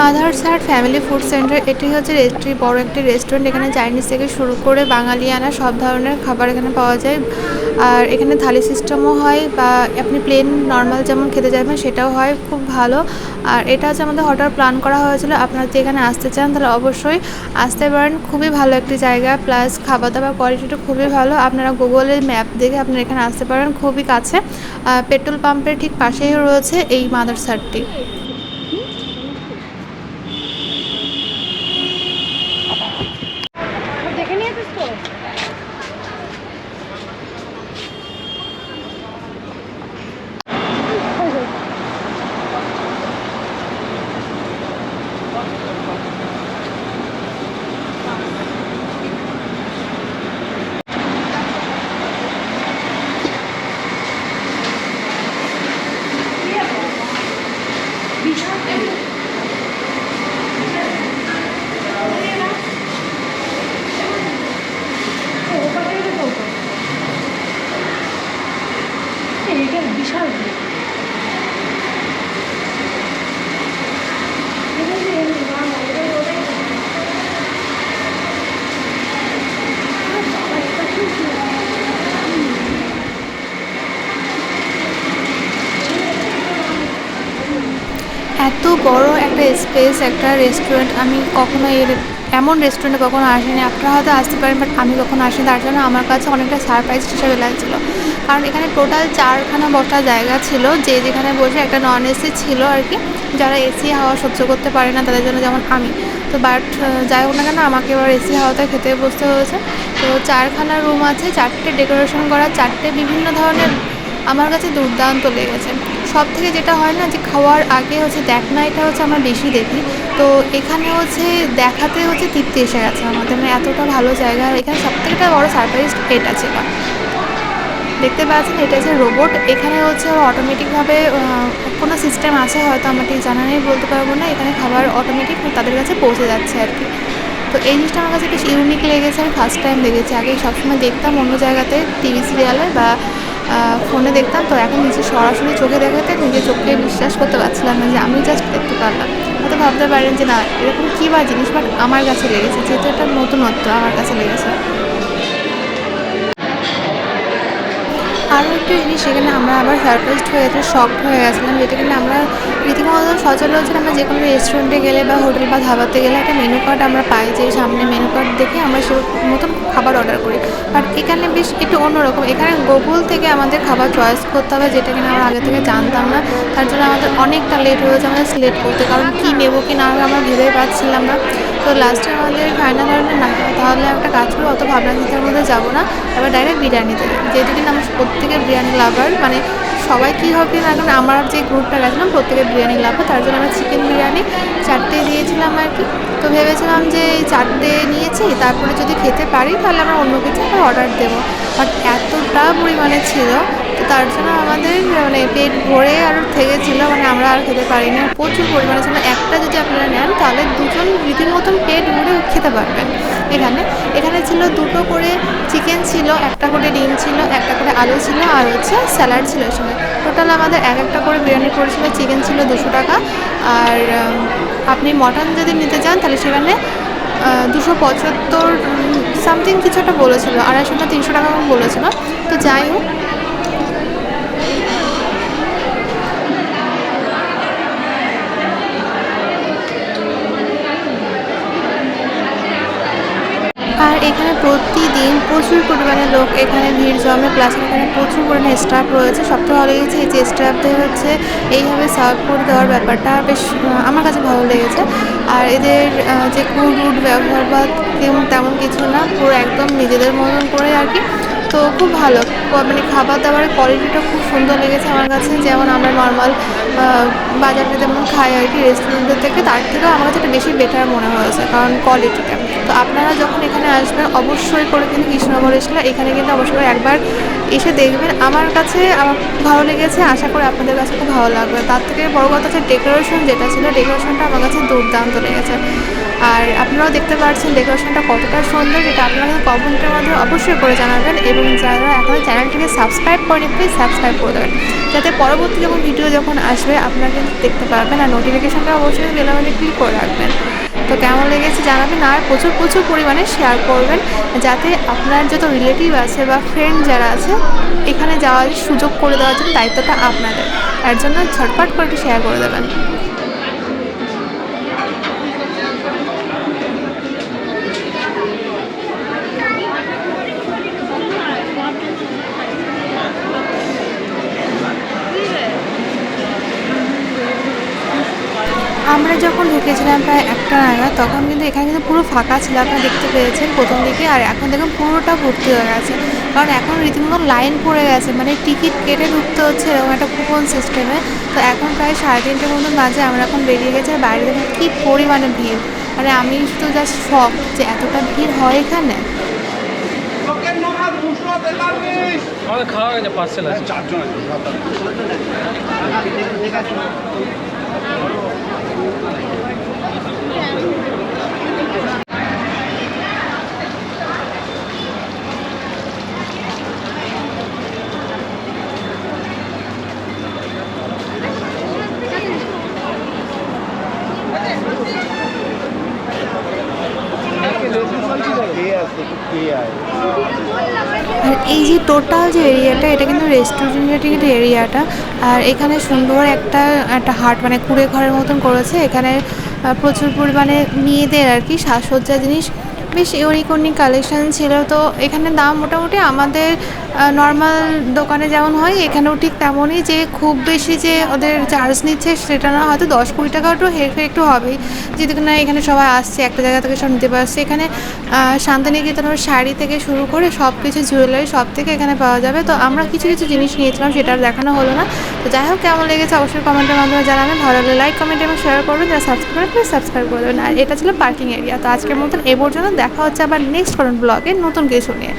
Mother sir family food centre, এটি হচ্ছে একটি বড় একটি রেস্টুরেন্ট। এখানে চাইনিজ থেকে শুরু করে বাঙালিয়ানা সব ধরনের খাবার এখানে পাওয়া যায়। আর এখানে থালি সিস্টেমও হয় বা আপনি প্লেন নর্মাল যেমন খেতে চাইবেন সেটাও হয়, খুব ভালো। আর এটা হচ্ছে আমাদের হঠাৎ প্ল্যান করা হয়েছিল। আপনারা যদি এখানে আসতে চান তাহলে অবশ্যই আসতে পারেন। খুবই ভালো একটি জায়গা প্লাস খাবার দাবার কোয়ালিটিটা খুবই ভালো। আপনারা গুগলে ম্যাপ দেখে আপনারা এখানে আসতে পারেন, খুবই কাছে। আর পেট্রোল পাম্পের ঠিক পাশেই রয়েছে এই মাদার বড় একটা স্পেস একটা রেস্টুরেন্ট আমি কখনো এর এমন রেস্টুরেন্টে কখনো আসিনি। আপনারা হয়তো আসতে পারেন বাট আমি কখনো আসিনি। তার জন্য আমার কাছে অনেকটা সারপ্রাইজ হিসেবে লাগছিল। কারণ এখানে টোটাল চারখানা বসার জায়গা ছিল। যে যেখানে বসে একটা নন এসি ছিল আর কি। যারা এসি হাওয়া সহ্য করতে পারে না, তাদের জন্য যেমন আমি। তো বাট যাই হোক না কেন, আমাকে এবার এসি হাওয়াতে খেতে বসতে হয়েছে। তো চারখানা রুম আছে, চারটে ডেকোরেশন করা, চারটে বিভিন্ন ধরনের আমার কাছে দুর্দান্ত লেগেছে। সব থেকে যেটা হয় না যে খাওয়ার আগে হচ্ছে দেখ না, এটা হচ্ছে আমরা বেশি দেখি। তো এখানে হচ্ছে দেখাতে হচ্ছে তৃপ্তি এসে গেছে আমাদের মানে এতটা ভালো জায়গা। আর এখানে সব থেকে বড় সারপ্রাইজ এটা। ছিল দেখতে পাচ্ছেন, এটা হচ্ছে রোবট এখানে হচ্ছে অটোমেটিকভাবে কোনো সিস্টেম আছে হয়তো, আমার ঠিক জানা নেই, বলতে পারব না। এখানে খাবার অটোমেটিক তাদের কাছে পৌঁছে যাচ্ছে আর কি। তো এই জিনিসটা আমার কাছে বেশ ইউনিক লেগেছে, আমি ফার্স্ট টাইম দেখেছি। আগে সবসময় দেখতাম অন্য জায়গাতে টিভি সিরিয়ালে বা ফোনে দেখতাম, তো এখন নিজে সরাসরি চোখে দেখাতে নিজের চোখে বিশ্বাস করতে পারছিলাম না যে আমি জাস্ট দেখতে পারলাম। হয়তো ভাবতে পারেন যে না, এরকম কী বা জিনিস বাট আমার কাছে লেগেছে, যেহেতু একটা নতুনত্ব আমার কাছে লেগেছে। আরও একটা জিনিস সেখানে আমরা আবার সারপ্রাইজড হয়ে গেছে শকড হয়ে গেছিলাম, যেটা কিনা আমরা রীতিমতো সচরাচর আমরা যে কোনো রেস্টুরেন্টে গেলে বা হোটেল বা ধাবাতে গেলে একটা মেনু কার্ড আমরা পাই যে সামনে মেনু কার্ড দেখে আমরা সে মতন খাবার অর্ডার করি। বাট এখানে বেশ একটু অন্যরকম, এখানে গুগল থেকে আমাদের খাবার চয়েস করতে হবে যেটা কিনা আমরা আগে থেকে জানতাম না, তার জন্য আমাদের অনেকটা লেট হয়েছে আমাদের সিলেক্ট করতে, কারণ কী নেব কি না আমরা ভেবে পাচ্ছিলাম না। তো লাস্টে আমাদের ফাইনাল হলো না, তাহলে একটা কাজ করে, অত ভাবনা চিন্তার মধ্যে যাব না। এবার ডাইরেক্ট বিরিয়ানিতে যেহেতু কিনা আমরা প্রত্যেকের বিরিয়ানি লাভার মানে সবাই কী হবে না এখন আমার যে গ্রুপটা গেছিলাম প্রত্যেকের বিরিয়ানি লাভার তার জন্য আমরা চিকেন বিরিয়ানি চারটে দিয়েছিলাম আর কি। তো ভেবেছিলাম যে এই চারটে নিয়েছি, তারপরে যদি খেতে পারি, তাহলে আমরা অন্য কিছু অর্ডার দেবো। বাট এতটা পরিমাণে ছিল তার জন্য আমাদের মানে পেট ভরে আর থেকে ছিল মানে আমরা আর খেতে পারিনি। প্রচুর পরিমাণে ছিল। একটা যদি আপনারা নেন, তাহলে দুজন রীতিমতন পেট ভরে খেতে পারবেন। এখানে এখানে ছিল দুটো করে চিকেন ছিল, একটা করে ডিম ছিল, একটা করে আলু ছিল, আর হচ্ছে স্যালাড ছিল এর সঙ্গে টোটাল আমাদের এক একটা করে বিরিয়ানি পড়েছিল, চিকেন ছিল দুশো টাকা। আর আপনি মটন যদি নিতে চান, তাহলে সেখানে দুশো পঁচাত্তর সামথিং কিছু একটা বলেছিল, আড়াইশো না তিনশো টাকা বলেছিল। তো যাই হোক আর এখানে প্রতিদিন প্রচুর পরিমাণে লোক এখানে ভিড় জমে প্লাস এখানে প্রচুর পরিমাণে স্টাফ রয়েছে। সবথেকে ভালো লেগেছে এই যে স্টাফদের হচ্ছে এইভাবে সার্ভ করে দেওয়ার ব্যাপারটা বেশ আমার কাছে ভালো লেগেছে। আর এদের যে কুড উড ব্যবহার বা তেমন কিছু না, পুরো একদম নিজেদের মতন করে আর কি। তো খুব ভালো। মানে খাবার দাবারের কোয়ালিটিটা খুব সুন্দর লেগেছে আমার কাছে। যেমন আমরা নর্মাল বাজারে যেমন খাই আর কি রেস্টুরেন্টের থেকে, তার থেকেও আমার কাছে একটু বেশি বেটার মনে হয়েছে, কারণ কোয়ালিটিটা তো আপনারা যখন এখানে আসবেন, অবশ্যই করে কিন্তু কৃষ্ণনগর এসলে এখানে কিন্তু অবশ্যই একবার এসে দেখবেন। আমার কাছে, আমার ভালো লেগেছে, আশা করি আপনাদের কাছে খুব ভালো লাগবে। তার থেকে বড় কথা হচ্ছে ডেকোরেশন যেটা ছিল ডেকোরেশনটা আমার কাছে দুর্দান্ত লেগেছে। আর আপনারাও দেখতে পাচ্ছেন ডেকোরেশনটা কতটা সুন্দর যেটা আপনারা কমেন্টের মাধ্যমে অবশ্যই করে জানাবেন এবং যারা এখনও চ্যানেলটিকে সাবস্ক্রাইব করেনি প্লিজ সাবস্ক্রাইব করে দেবেন। যাতে পরবর্তী যখন ভিডিও যখন আসবে, আপনারা কিন্তু দেখতে পারবেন আর নোটিফিকেশনটা অবশ্যই বেল আইকনে ক্লিক করে রাখবেন। তো কেমন লেগেছে জানাবেন আর প্রচুর প্রচুর পরিমাণে শেয়ার করবেন যাতে আপনার যত রিলেটিভ আছে বা ফ্রেন্ড যারা আছে, এখানে যাওয়ার সুযোগ করে দেওয়ার জন্য দায়িত্বটা আপনাদের। তার জন্য ঝটপট করে শেয়ার করে দেবেন। আমরা যখন ঢুকেছিলাম প্রায় একটা নাগাদ তখন কিন্তু এখানে কিন্তু পুরো ফাঁকা ছিল আপনারা দেখতে পেয়েছেন প্রথম দিকে। আর এখন দেখুন পুরোটা ভর্তি হয়ে গেছে। কারণ এখন রীতিমতো লাইন পড়ে গেছে মানে টিকিট কেটে ঢুকতে হচ্ছে এরকম একটা কুপন সিস্টেমে। তো এখন প্রায় সাড়ে তিনটের মতন বাজে আমরা এখন বেরিয়ে গেছি। আর বাইরে দেখুন কী পরিমাণে ভিড়। মানে আমি তো জাস্ট শখ যে এতটা ভিড় হয় এখানে। খাওয়া গেছে পার্সেল আছে। চারজন আর এই যে টোটাল যে এরিয়াটা এটা কিন্তু রেস্টুরেন্টের এরিয়াটা আর এখানে সুন্দর একটা একটা হাট মানে কুড়ে ঘরের মতন করেছে। এখানে প্রচুর পরিমাণে মেয়েদের আর কি সাজসজ্জা জিনিস বেশ ইউনিক ইউনিক কালেকশন ছিল। তো এখানে দাম মোটামুটি আমাদের নর্মাল দোকানে যেমন হয়, এখানেও ঠিক তেমনই যে খুব বেশি যে ওদের চার্জ নিচ্ছে সেটা না, হয়তো দশ কুড়ি টাকা একটু হেরফের একটু হবেই। যেহেতু না এখানে সবাই আসছে, একটা জায়গা থেকে সব নিতে পারছে। এখানে শান্তিনিকেতনের শাড়ি থেকে শুরু করে সব কিছু জুয়েলারি সব থেকে এখানে পাওয়া যাবে। তো আমরা কিছু কিছু জিনিস নিয়েছিলাম, সেটা দেখানো হলো না। তো যাই হোক, কেমন লেগেছে অবশ্যই কমেন্টের মাধ্যমে জানাবেন। ভালো লাগলে লাইক কমেন্ট এবং শেয়ার করবেন। যারা সাবস্ক্রাইব করে সাবস্ক্রাইব করে দেবেন। আর এটা ছিল পার্কিং এরিয়া তো আজকের মতন এ পর্যন্ত। দেখা হচ্ছে আবার নেক্সট কারণ ব্লগে নতুন কিছু নিয়ে।